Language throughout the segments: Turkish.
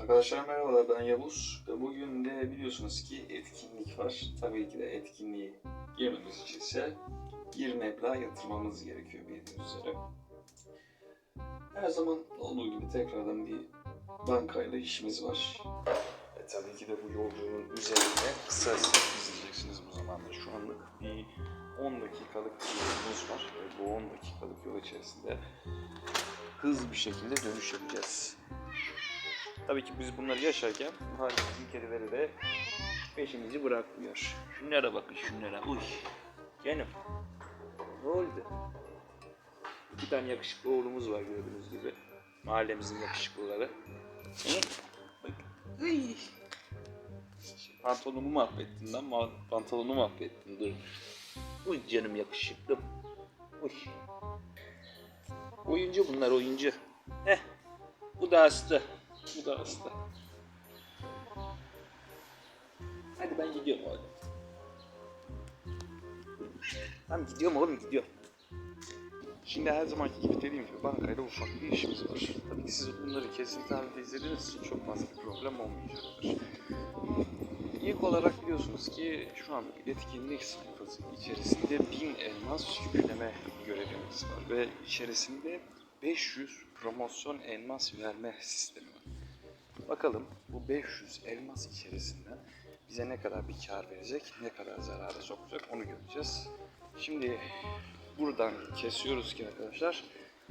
Arkadaşlar merhabalar ben Yavuz. Bugün de biliyorsunuz ki etkinlik var. Tabii ki de etkinliğe girmemiz için ise bir meblağ yatırmamız gerekiyor bildiğiniz üzere. Her zaman olduğu gibi tekrardan bir bankayla işimiz var. E, tabii ki de bu yolculuğun üzerine kısa izleyeceksiniz bu zamanda. Şu anlık bir 10 dakikalık bir yolumuz var. Ve bu 10 dakikalık yol içerisinde hızlı bir şekilde dönüş yapacağız. Tabii ki biz bunları yaşarken mahallemizin kedileri de peşimizi bırakmıyor. Şunlara bakın şunlara. Uy. Canım. Ne oldu? İki tane yakışıklı oğlumuz var gördüğünüz gibi. Mahallemizin yakışıklıları. Bak. Uy. Pantolonumu mahvettin lan. Pantolonumu mahvettin. Dur. Uy canım yakışıklım. Uy. Oyuncu bunlar oyuncu. Heh. Bu da hasta. Bu da hasta. Hadi ben gidiyorum oğlum. Tamam gidiyorum oğlum gidiyorum. Şimdi her zamanki gibi dediğim gibi bankayla ufak bir işimiz var. Tabii ki siz bunları kesinlikle halinde izlediğiniz için çok fazla bir problem olmayacaktır. İlk olarak biliyorsunuz ki şu an etkinlik sayfası içerisinde 1000 elmas yükleme görevimiz var ve içerisinde 500 promosyon elmas verme sistemi. Bakalım bu 500 elmas içerisinden bize ne kadar bir kar verecek, ne kadar zarara sokacak onu göreceğiz. Şimdi buradan kesiyoruz ki arkadaşlar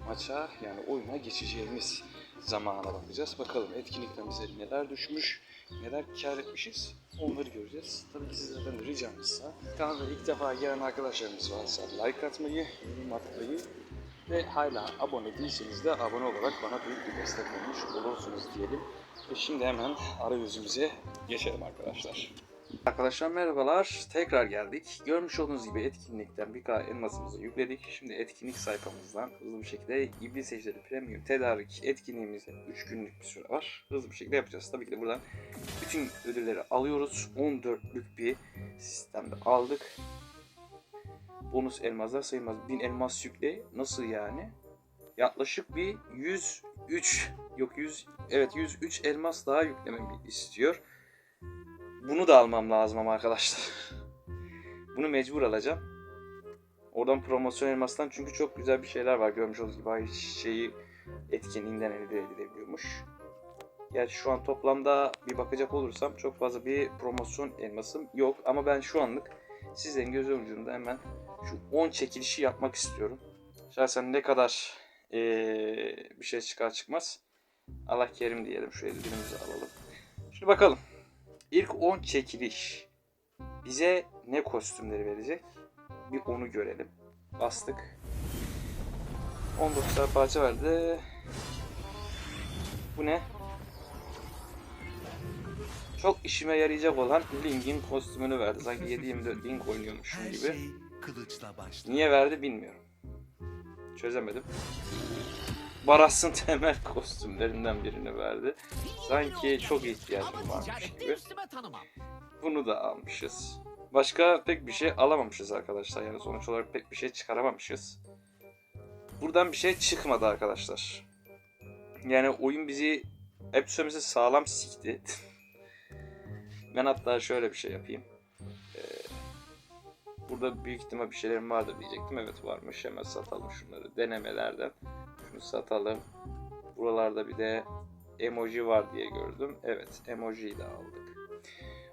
maça yani oyuna geçeceğimiz zamana bakacağız. Bakalım etkinlikten bize neler düşmüş, neler kar etmişiz onları göreceğiz. Tabii ki sizlerden de ricamızsa kanala ilk defa gelen arkadaşlarımız varsa like atmayı, yorum atmayı ve hala abone değilseniz de abone olarak bana büyük bir destek olmuş olursunuz diyelim. Ve şimdi hemen arayüzümüze geçelim arkadaşlar. Arkadaşlar merhabalar. Tekrar geldik. Görmüş olduğunuz gibi etkinlikten bir elmasımızı yükledik. Şimdi etkinlik sayfamızdan hızlı bir şekilde İblis Ejderi Premium tedarik etkinliğimize 3 günlük bir süre var. Hızlı bir şekilde yapacağız. Tabii ki de buradan bütün ödülleri alıyoruz. 14'lük bir sistemde aldık. Bonus elmaslar sayılmaz. 1000 elmas yükle. Nasıl yani? Yaklaşık bir 103 yok 100 evet 103 elmas daha yüklememi istiyor. Bunu da almam lazım ama arkadaşlar. Bunu mecbur alacağım. Oradan promosyon elmastan çünkü çok güzel bir şeyler var. Görmüş olduğunuz gibi şeyi etkinliğinden elde edilebiliyormuş. Gerçi şu an toplamda bir bakacak olursam çok fazla bir promosyon elmasım yok. Ama ben şu anlık sizlerin göz önünde hemen şu 10 çekilişi yapmak istiyorum. Şahsen ne kadar eee, bir şey çıkar çıkmaz. Allah kerim diyelim. Şu ellerimizi alalım. Şimdi bakalım. İlk 10 çekiliş bize ne kostümleri verecek? Bir onu görelim. Bastık. 19 tane parça verdi. Bu ne? Çok işime yarayacak olan Link'in kostümünü verdi. Sanki 7-24 Link oynuyormuşum gibi. şey. Niye verdi bilmiyorum. Çözemedim. Baras'ın temel kostümlerinden birini verdi. Sanki çok ihtiyacım varmış gibi. Bunu da almışız. Başka pek bir şey alamamışız arkadaşlar. Yani sonuç olarak pek bir şey çıkaramamışız. Buradan bir şey çıkmadı arkadaşlar. Yani oyun bizi sözümüzü sağlam sikti. ben hatta şöyle bir şey yapayım. Ee, burada büyük ihtimal bir şeylerim vardır diyecektim. Evet varmış. Hemen satalım şunları. Denemelerden. Şunu satalım. Buralarda bir de emoji var diye gördüm. Evet emojiyi de aldık.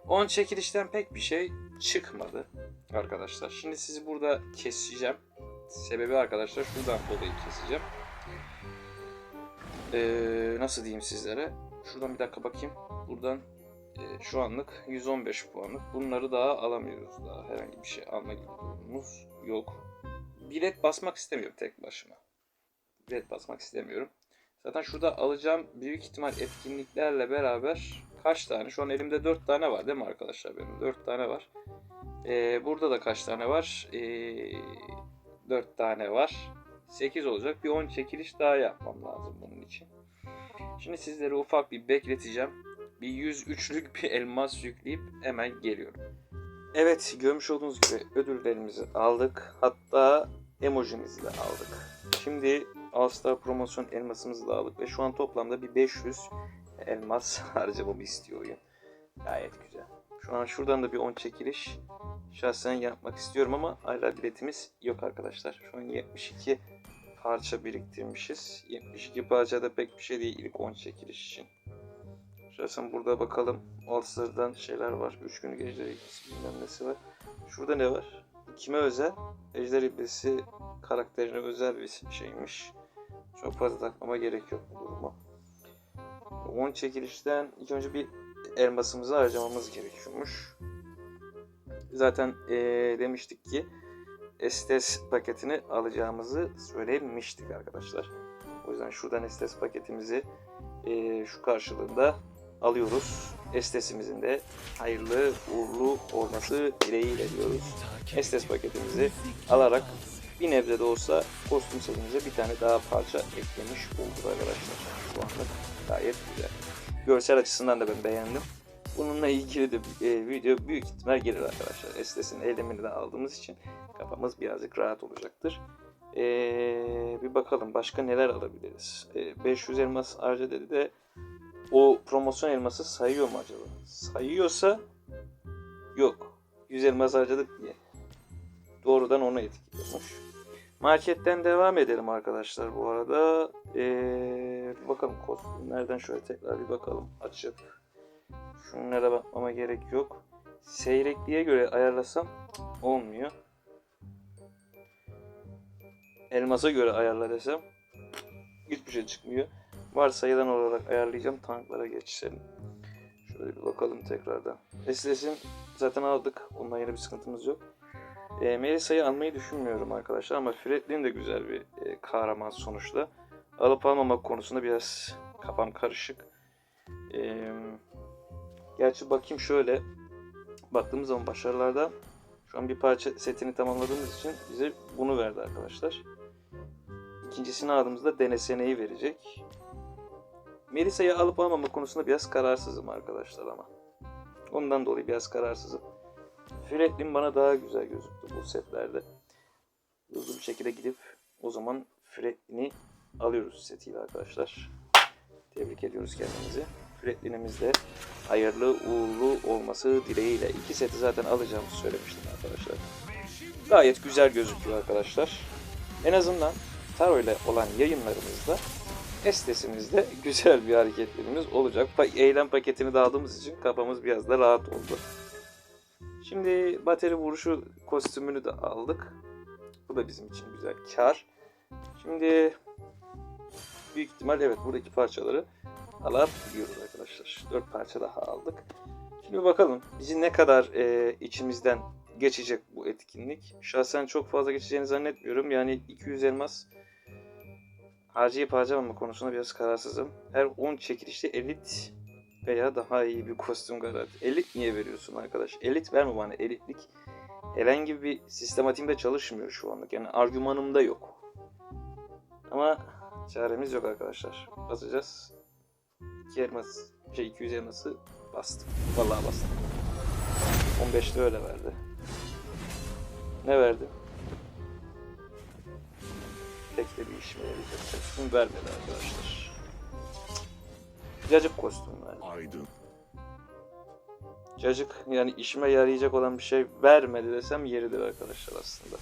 10 çekilişten pek bir şey çıkmadı arkadaşlar. Şimdi sizi burada keseceğim. Sebebi arkadaşlar şuradan dolayı keseceğim. Ee, nasıl diyeyim sizlere? Şuradan bir dakika bakayım. Buradan e, şu anlık 115 puanlık. Bunları daha alamıyoruz daha. Herhangi bir şey alma gibi durumumuz yok. Bilet basmak istemiyorum tek başıma. Bilet basmak istemiyorum. Zaten şurada alacağım büyük ihtimal etkinliklerle beraber kaç tane? Şu an elimde 4 tane var değil mi arkadaşlar benim? 4 tane var. Ee, burada da kaç tane var? Ee, 4 tane var. 8 olacak. Bir 10 çekiliş daha yapmam lazım bunun için. Şimdi sizleri ufak bir bekleteceğim. Bir 103'lük bir elmas yükleyip hemen geliyorum. Evet görmüş olduğunuz gibi ödüllerimizi aldık. Hatta emojimizi de aldık. Şimdi Star promosyon elmasımızı da aldık ve şu an toplamda bir 500 elmas harcamamı istiyor oyun. Gayet güzel. Şu an şuradan da bir 10 çekiliş şahsen yapmak istiyorum ama hala biletimiz yok arkadaşlar. Şu an 72 parça biriktirmişiz. 72 parça da pek bir şey değil ilk 10 çekiliş için. Şahsen burada bakalım. Altsızlardan şeyler var. 3 günü geceleri bilmem nesi var. Şurada ne var? Kime özel? Ejder İblisi karakterine özel bir şeymiş. Çok fazla takmama gerek yok bu duruma. 10 çekilişten ilk önce bir elmasımızı harcamamız gerekiyormuş. Zaten eee, demiştik ki Estes paketini alacağımızı söylemiştik arkadaşlar. O yüzden şuradan Estes paketimizi eee, şu karşılığında alıyoruz. Estesimizin de hayırlı uğurlu olması dileğiyle diyoruz. Estes paketimizi alarak bir nebze de olsa kostüm setimize bir tane daha parça eklemiş olduk arkadaşlar. Şu anlık gayet güzel. Görsel açısından da ben beğendim. Bununla ilgili de e, video büyük ihtimal gelir arkadaşlar. Estes'in elemini de aldığımız için kafamız birazcık rahat olacaktır. Ee, bir bakalım başka neler alabiliriz. Ee, 500 elmas harca dedi de o promosyon elması sayıyor mu acaba? Sayıyorsa yok. 100 elmas harcadık diye. Doğrudan onu etkiliyormuş. Marketten devam edelim arkadaşlar bu arada. Ee, bakalım kostümlerden şöyle tekrar bir bakalım. Açıp şunlara bakmama gerek yok. Seyrekliğe göre ayarlasam olmuyor. Elmasa göre ayarla desem hiçbir şey çıkmıyor. Varsayılan olarak ayarlayacağım. Tanklara geçelim. Şöyle bir bakalım tekrardan. Eslesin zaten aldık. Ondan yine bir sıkıntımız yok. E, Melisa'yı almayı düşünmüyorum arkadaşlar ama Fredlin de güzel bir e, kahraman sonuçta. Alıp almamak konusunda biraz kafam karışık. E, gerçi bakayım şöyle. Baktığımız zaman başarılarda şu an bir parça setini tamamladığımız için bize bunu verdi arkadaşlar. İkincisini aldığımızda deneseneyi verecek. Melisa'yı alıp almama konusunda biraz kararsızım arkadaşlar ama. Ondan dolayı biraz kararsızım. Fredlin bana daha güzel gözüktü bu setlerde. Hızlı bir şekilde gidip o zaman Fredlin'i alıyoruz setiyle arkadaşlar. Tebrik ediyoruz kendimizi. Fredlin'imiz de hayırlı uğurlu olması dileğiyle. iki seti zaten alacağımızı söylemiştim arkadaşlar. Gayet güzel gözüküyor arkadaşlar. En azından Taro ile olan yayınlarımızda Estesimizde güzel bir hareketlerimiz olacak. Eylem paketini de aldığımız için kafamız biraz da rahat oldu. Şimdi bateri vuruşu kostümünü de aldık. Bu da bizim için güzel kar. Şimdi büyük ihtimal evet buradaki parçaları alabiliyoruz arkadaşlar. 4 parça daha aldık. Şimdi bakalım bizi ne kadar e, içimizden geçecek bu etkinlik. Şahsen çok fazla geçeceğini zannetmiyorum. Yani 200 elmas harcayıp harcamama konusunda biraz kararsızım. Her 10 çekilişte elit veya daha iyi bir kostüm garanti. Elit niye veriyorsun arkadaş? Elit verme bana. Elitlik herhangi bir sistematiğimde çalışmıyor şu anlık. Yani argümanımda yok. Ama çaremiz yok arkadaşlar. Basacağız. 2 elmas, şey 200 elması bastım. Vallahi bastım. 15'te öyle verdi. Ne verdi? Pek de bir işime yarayacak vermedi arkadaşlar. Cacık kostüm verdi. Aydın. Cacık yani işime yarayacak olan bir şey vermedi desem yeridir arkadaşlar aslında.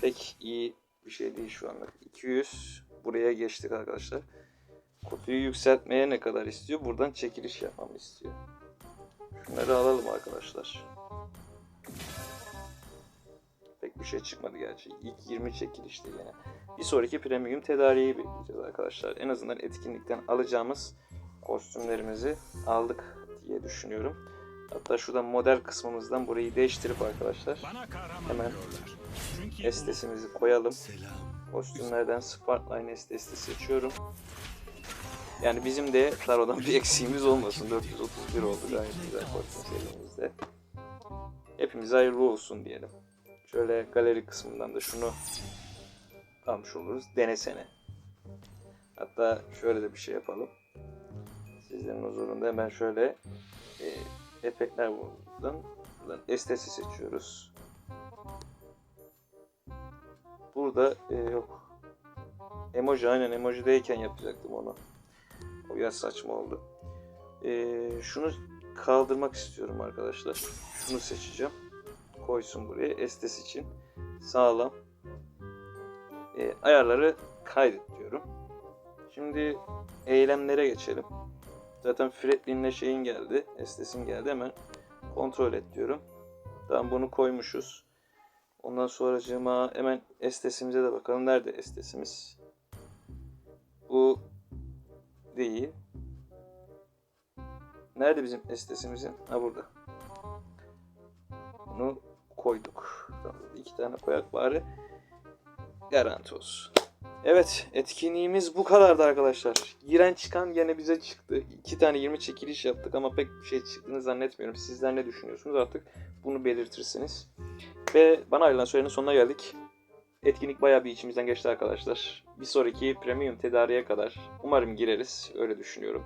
Pek iyi bir şey değil şu anlık. 200 buraya geçtik arkadaşlar. Kutuyu yükseltmeye ne kadar istiyor? Buradan çekiliş yapmamı istiyor. Şunları alalım arkadaşlar. Pek bir şey çıkmadı gerçi. İlk 20 çekilişti yine. Bir sonraki premium tedariği bekleyeceğiz arkadaşlar. En azından etkinlikten alacağımız kostümlerimizi aldık diye düşünüyorum. Hatta şuradan model kısmımızdan burayı değiştirip arkadaşlar Hemen. estesimizi koyalım. Kostümlerden Sparkline estesi seçiyorum. Yani bizim de Taro'dan bir eksiğimiz olmasın. 431 oldu gayet güzel kostüm serimizde. Hepimize hayırlı olsun diyelim. Şöyle galeri kısmından da şunu almış oluruz. Denesene. Hatta şöyle de bir şey yapalım. Sizlerin huzurunda hemen şöyle e, efektler buradan, buradan estesi seçiyoruz. Burada e, yok. Emoji aynen emojideyken yapacaktım onu. O biraz saçma oldu. Ee, şunu kaldırmak istiyorum arkadaşlar. Şunu seçeceğim. Koysun buraya. Estes için. Sağlam. Ee, ayarları kaydet diyorum. Şimdi eylemlere geçelim. Zaten Fredlin'le şeyin geldi. Estes'in geldi. Hemen kontrol et diyorum. Tamam bunu koymuşuz. Ondan sonracığıma hemen estesimize de bakalım. Nerede estesimiz? Bu değil. Nerede bizim estesimizin? Ha burada. Bunu koyduk. Tamam, iki tane koyak bari. Garanti olsun. Evet etkinliğimiz bu kadardı arkadaşlar. Giren çıkan gene bize çıktı. İki tane 20 çekiliş yaptık ama pek bir şey çıktığını zannetmiyorum. Sizler ne düşünüyorsunuz artık bunu belirtirsiniz. Ve bana ayrılan sürenin sonuna geldik. Etkinlik bayağı bir içimizden geçti arkadaşlar. Bir sonraki premium tedariğe kadar umarım gireriz. Öyle düşünüyorum.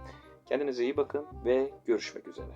Kendinize iyi bakın ve görüşmek üzere.